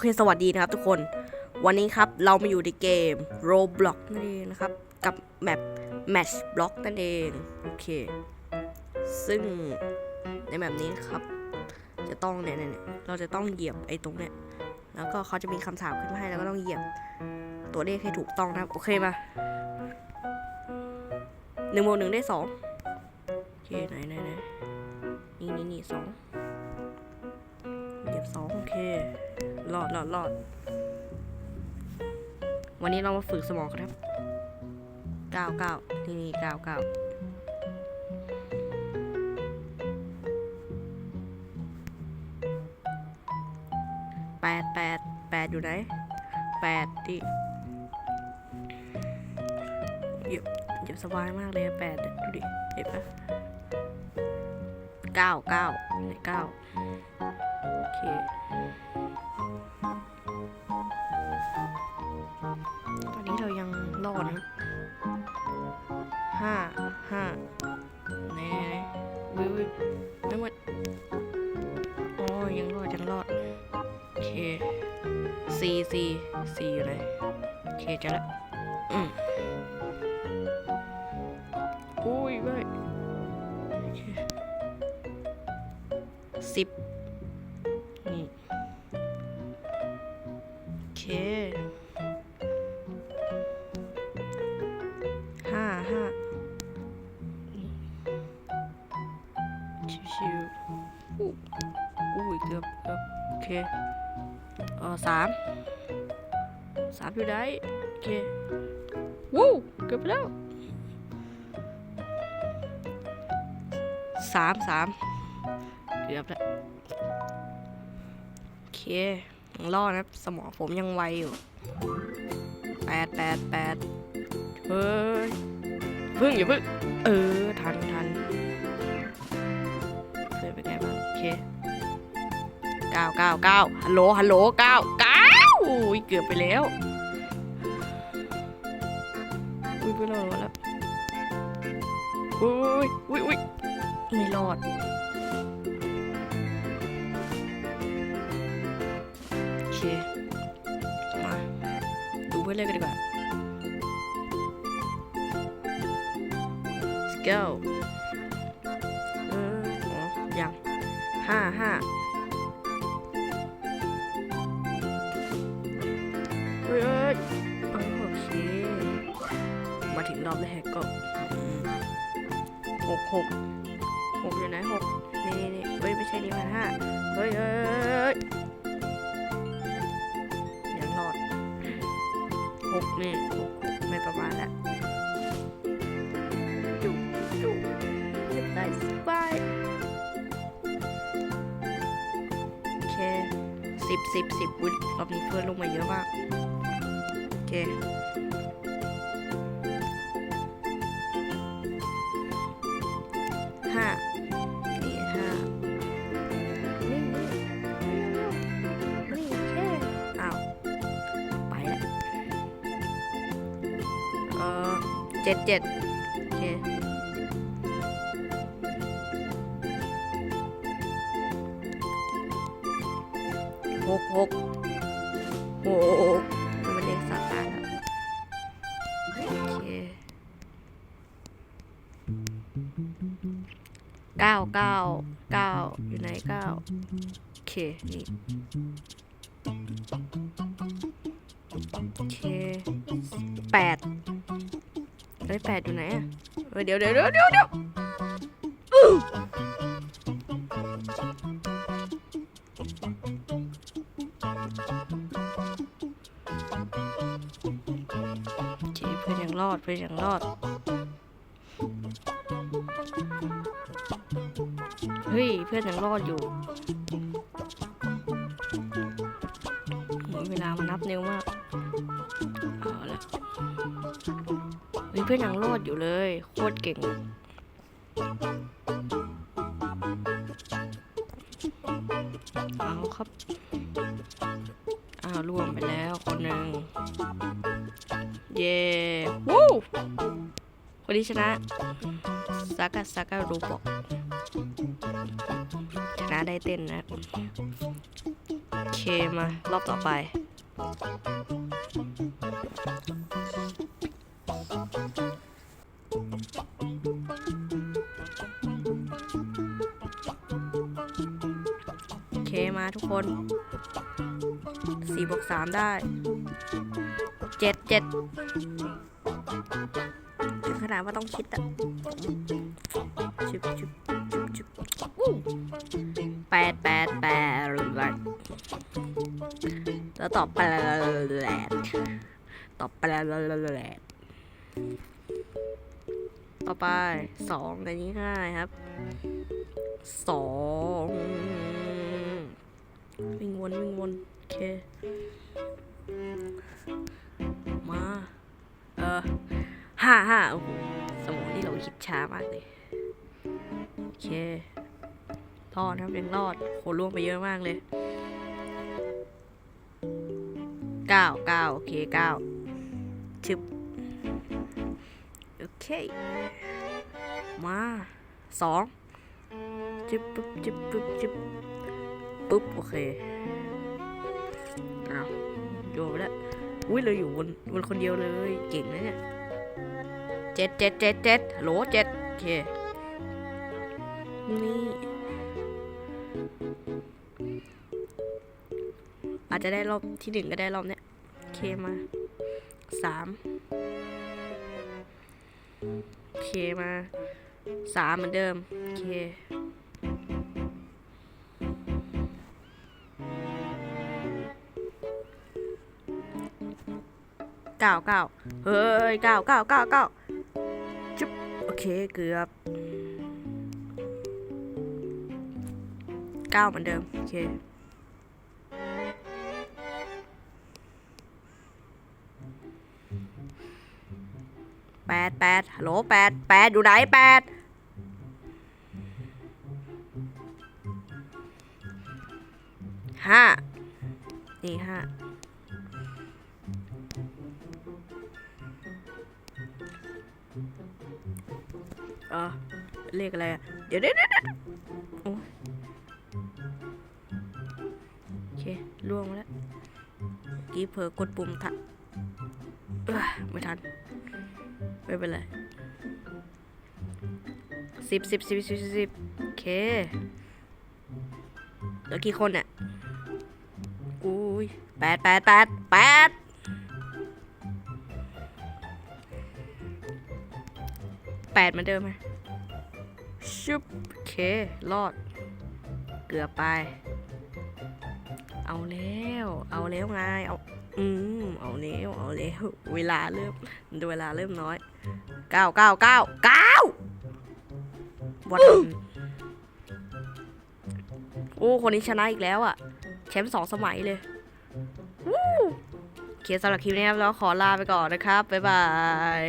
เคสวัสดีนะครับทุกคน วันนี้ครับเรามาอยู่ในเกม Roblox นั่นเองนะครับ กับแมป Match Block นั่นเอง โอเค ซึ่งในแบบนี้ครับ จะต้องเนี่ยเนี่ยเราจะต้องเหยียบไอ้ตรงเนี้ยแล้วก็เขาจะมีคำถามขึ้นมาให้แล้วก็ต้องเหยียบตัวเลขให้ถูกต้องนะครับโอเคมาหนึ่งบวกหนึ่งได้สองโอเคไหนไหนไหนนี่นี่นี่สอง เหยียบสองโอเครอดรอดรอดวันนี้เรามาฝึกสมองกันครับเก้าเก้านี่นี่เก้าเก้าแปดแปดแปดอยู่ไหนแปดดิเหยียบเหยียบสบายมากเลยแปดเนี่ยดูดิเห็นปะเก้าเก้าเก้า เค ตอนนี้เรายังรอดนะห้าห้าแน่วิวไม่หมดโอ้ยยังรอดยังรอด โอเคสี่สี่สี่อยู่นโอเคจะละอืม โอเคเออสามสามอยู่ได้โอเควู้เกือบไปแล้วสามสามเกือบแล้วโอเคยังรอดนะสมองผมยังไวอยู่แปดแปดแปดเฮ้ยพึ่งอย่าพึ่งเออ ทันทันเคยไปไงบ้างโอเค เก้าเก้าเก้าฮัลโหลฮัลโหลเก้าเก้าอุ้ยเกือบไปแล้วอุ้ยไม่รอดแล้วอุ้ยอุ้ยอุ้ยไม่รอดโอเคมาดูเพื่อนเล่นกันดีกว่า Let's go เอออ๋อยังห้าห้า โอเค มาถึงรอบแรกก็หกหกหกอยู่ไหนหกนี่นี่นี่เฮ้ยไม่ใช่นี่พันห้าเฮ้ยเอ้ยยังรอดหกนี่หกหกไม่ประมาณแล้วจุ๊จุ๊เก็บได้สบายโอเคสิบสิบสิบวุ้ยรอบนี้เพื่อนลงมาเยอะมาก เค ห้านี่ห้านี่นี่แค่อ้าว ไปละเออเจ็ดเจ็ดโอเคหกหกหมั เก้าเก้าเก้าอยู่ไหนเก้าโอเคนี่โอเคแปดเฮ้ยแปดอยู่ไหนอะเฮ้ยเดี๋ยวเดี๋ยวเดี๋ยวเดี๋ยวเดี๋ยวอื้อโอเคเพื่อนยังรอดเพื่อนยังรอด เฮ้ย เพื่อนยังรอดอยู่โหเวลามันนับเร็วมาก เอาละเฮ้ยเพื่อนยังรอดอยู่เลย โคตรเก่งเอาครับ ที่ชนะซากาซาการูบอกชนะได้เต้นนะโอเคมารอบต่อไปโอเคมาทุกคนสี่บวกสามได้เจ็ดเจ็ด นาดว่าต้องคิดอะชุบชุบชุบชุบแปดแปดแปดแล้วตอบแปดตอบแปดต่อไปสองอันนี้ง่ายครับสองวิ่งวนวิ่งวนโอเคมาเออ ห้าห้าโอ้โหสมองที่เราคิดช้ามากเลย โอเครอดครับยังรอดโหล่วงไปเยอะมากเลยเก้าเก้าโอเคเก้าชึบโอเค มาสองจิบปุ๊บจิบปุ๊บจิบปุ๊บโอเคเอาโยนไปแล้วอุ้ยเราอยู่บนบนคนเดียวเลย เก่งนะเนี่ย เจ็ดเจ็ดเจ็ดเจ็ดฮัลโหลเจ็ดโอเค นี่ อาจจะได้รอบที่หนึ่งก็ได้รอบเนี้ยโอเคมาสามโอเคมาสามเหมือนเดิม โอเคเก้าเก้าเฮ้ยเก้าเก้าเก้าเก้า เคเกือบเก้าเหมือนเดิม โอเคแปดแปดฮัลโหลแปดแปดอยู่ไหนแปดห้านี่ห้า ออเลขอะไรอะเดี๋ยวเดี๋ยวเดี๋ยวโอ้โอเคล่วงแล้วกี้เผลอกดปุ่มทักเอ้อไม่ทัน ไม่เป็นไรสิบสิบสิบสิบสิบโอเคแล้วกี่คนเนี่ยอุ้ยแปดแปดแปดแปด แปดเหมือนเดิมไหมชุบเครอด เกือบไป เอาแล้ว เอาแล้วไงเอาอืมเอาแล้วเอาแล้วเวลาเริ่มเวลาเริ่มน้อยเก้าเก้าเก้าเก้าวัดโอ้คนนี้ชนะอีกแล้วอะแชมป์สองสมัยเลยวู้โอเคสำหรับคลิปนี้ครับเราขอลาไปก่อนนะครับ บ๊ายบาย